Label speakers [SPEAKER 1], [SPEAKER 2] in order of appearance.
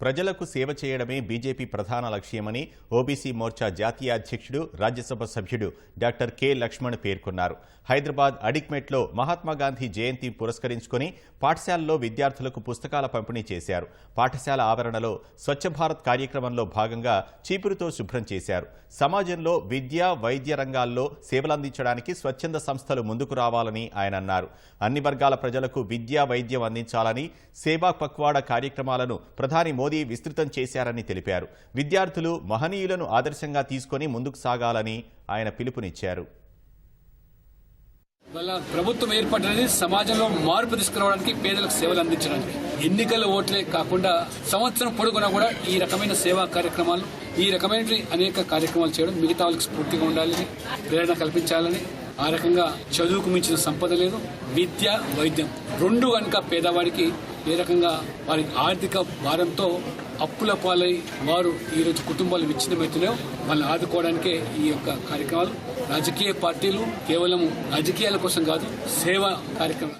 [SPEAKER 1] ప్రజలకు సేవ చేయడమే బీజేపీ ప్రధాన లక్ష్యమని ఓబీసీ మోర్చా జాతీయ అధ్యక్షుడు రాజ్యసభ సభ్యుడు డాక్టర్ కె. లక్ష్మణ్ పేర్కొన్నారు. హైదరాబాద్ అడిక్మెట్లో మహాత్మాగాంధీ జయంతి పురస్కరించుకొని పాఠశాలలో విద్యార్థులకు పుస్తకాల పంపిణీ చేశారు. పాఠశాల ఆవరణలో స్వచ్ఛ భారత్ కార్యక్రమంలో భాగంగా చీపురుతో శుభ్రం చేశారు. సమాజంలో విద్య వైద్య రంగాల్లో సేవలందించడానికి స్వచ్ఛంద సంస్థలు ముందుకు రావాలని ఆయన అన్నారు. అన్ని వర్గాల ప్రజలకు విద్య వైద్యం అందించాలని సేవా పక్వాడ కార్యక్రమాలను ప్రధాని మోదీ విస్తృతం చేశారని తెలిపారు. విద్యార్థులు మహనీయులను ఆదర్శంగా తీసుకొని ముందుకు సాగాలని ఆయన పిలుపునిచ్చారు.
[SPEAKER 2] వాళ్ళ ప్రభుత్వం ఏర్పడినది సమాజంలో మార్పు తీసుకురావడానికి పేదలకు సేవలు అందించడానికి. ఎన్నికల ఓట్లే కాకుండా సంవత్సరం పొడుగునా కూడా ఈ రకమైన సేవా కార్యక్రమాలు ఈ రకమైన అనేక కార్యక్రమాలు చేయడం మిగతా వాళ్ళకి స్ఫూర్తిగా ఉండాలని ప్రేరణ కల్పించాలని ఆ రకంగా చదువుకు మించిన సంపద లేదు విద్య వైద్యం రెండు కనుక పేదవాడికి ఏ రకంగా వారి ఆర్థిక భారంతో అప్పుల పాలై వారు ఈరోజు కుటుంబాలు విచ్ఛిన్నమవుతున్నాయో వాళ్ళని ఆదుకోవడానికే ఈ యొక్క కార్యక్రమాలు. రాజకీయ పార్టీలు కేవలం రాజకీయాల కోసం కాదు సేవా కార్యక్రమం